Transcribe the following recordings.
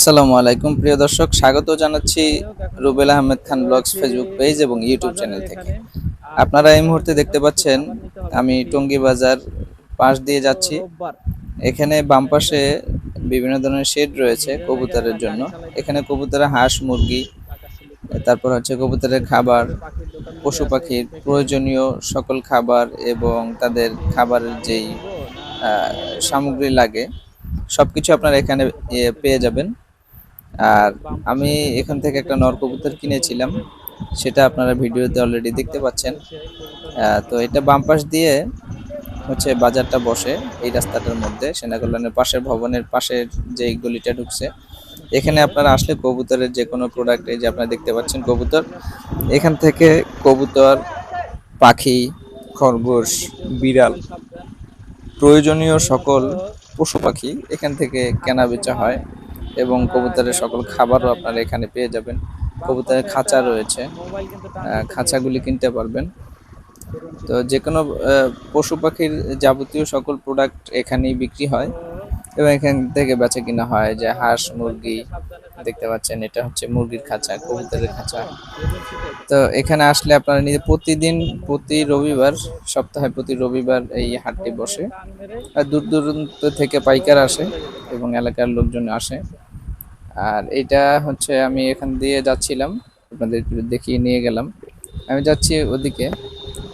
আসসালামু আলাইকুম। প্রিয় দর্শক, স্বাগত জানাচ্ছি Rubel Ahmed Khan blogs Facebook page এবং ইউটিউব চ্যানেল থেকে। আপনারা এই মুহূর্তে দেখতে পাচ্ছেন, আমি টঙ্গী বাজার পাশ দিয়ে যাচ্ছি। এখানে বাম পাশে বিভিন্ন ধরনের শেড রয়েছে কবুতরের জন্য। এখানে কবুতরের হাঁস, মুরগি, তারপর হচ্ছে কবুতরের খাবার, পশু পাখির প্রয়োজনীয় সকল খাবার এবং তাদের খাবারের যেই সামগ্রী লাগে, সবকিছু আপনারা এখানে পেয়ে যাবেন। আর আমি এখান থেকে একটা নর কবুতর কিনেছিলাম, সেটা আপনারা ভিডিওতে অলরেডি দেখতে পাচ্ছেন। তো এটা বাম পাশ দিয়ে হচ্ছে বাজারটা বসে এই রাস্তাটার মধ্যে, সেনাকল্যাণের পাশের ভবনের পাশের যে গলিটা ঢুকছে। এখানে আপনারা আসলে কবুতরের যে কোনো প্রোডাক্ট এই যে আপনারা দেখতে পাচ্ছেন কবুতর, এখান থেকে কবুতর, পাখি, খরগোশ, বিড়াল, প্রয়োজনীয় সকল পশু পাখি এখান থেকে কেনা বেচা হয়। এবং কবুতরের সকল খাবারও আপনারা এখানে পেয়ে যাবেন। কবুতরের খাঁচা রয়েছে। খাঁচাগুলি কিনতে পারবেন। তো যে কোনো পশু পাখির যাবতীয় সকল প্রোডাক্ট এখানেই বিক্রি হয়। এবং এখান থেকে বেচা কিনা হয় যে হাঁস, মুরগি দেখতে পাচ্ছেন, এটা হচ্ছে মুরগির খাঁচা, কবুতরের খাঁচা। তো এখানে আসলে আপনারা নিজে প্রতিদিন, প্রতি রবিবার, সপ্তাহে প্রতি রবিবার এই হাটটি বসে। আর দূর দূরান্ত থেকে পাইকার আসে এবং এলাকার লোকজন আসে। আর এটা হচ্ছে আমি এখান দিয়ে যাচ্ছিলাম, আপনাদের দেখিয়ে নিয়ে গেলাম। আমি যাচ্ছি ওদিকে।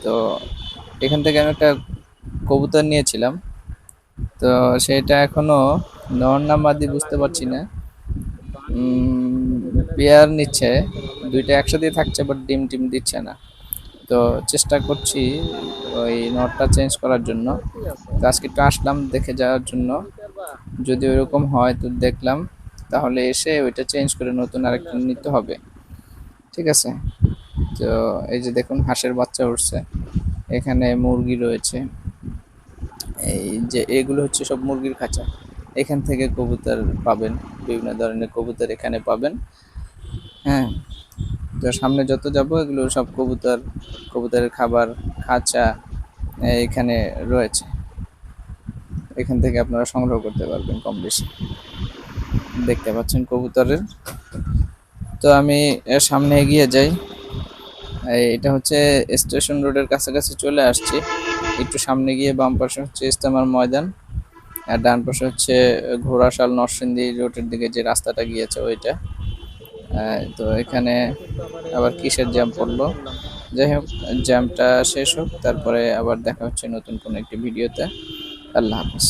তো এখান থেকে আমি একটা কবুতর নিয়েছিলাম। তো সেটা এখনও নর না মাদি বুঝতে পারছি না। পেয়ার নিচ্ছে, দুইটা একসাথে থাকছে বাট ডিম টিম দিচ্ছে না। তো চেষ্টা করছি ওই নটটা চেঞ্জ করার জন্য। তো আজকে একটু আসলাম দেখে যাওয়ার জন্য। যদি ওইরকম হয় তো দেখলাম, তাহলে এসে ওইটা চেঞ্জ করে নতুন আরেকটা নিতে হবে। ঠিক আছে? তো এই যে দেখুন, হাঁসের বাচ্চা উঠছে। এখানে মুরগি রয়েছে। এই যে এগুলো হচ্ছে সব মুরগির খাঁচা। এখান থেকে কবুতর পাবেন, বিভিন্ন ধরনের কবুতর এখানে পাবেন। হ্যাঁ তো সামনে যত যাব, এগুলো সব কবুতর, কবুতরের খাবার, খাঁচা এখানে রয়েছে। এখান থেকে আপনারা সংগ্রহ করতে পারবেন কম বেশি। দেখতে পাচ্ছেন কবুতরের। তো আমি সামনে এগিয়ে যাই। এটা হচ্ছে স্টেশন রোডের কাছাকাছি চলে আসছি। একটু সামনে গিয়ে বাম পাশে হচ্ছে ইস্তেমার ময়দান, আর ডান পাশে হচ্ছে ঘোড়াশাল নরসিংদী রোডের দিকে যে রাস্তাটা গিয়েছে ওইটা। তো এখানে আবার কিসের জ্যাম পড়ল? যাই হোক জ্যামটা শেষ হোক, তারপরে আবার দেখা হচ্ছে নতুন কোনো একটি ভিডিওতে। আল্লাহ হাফিজ।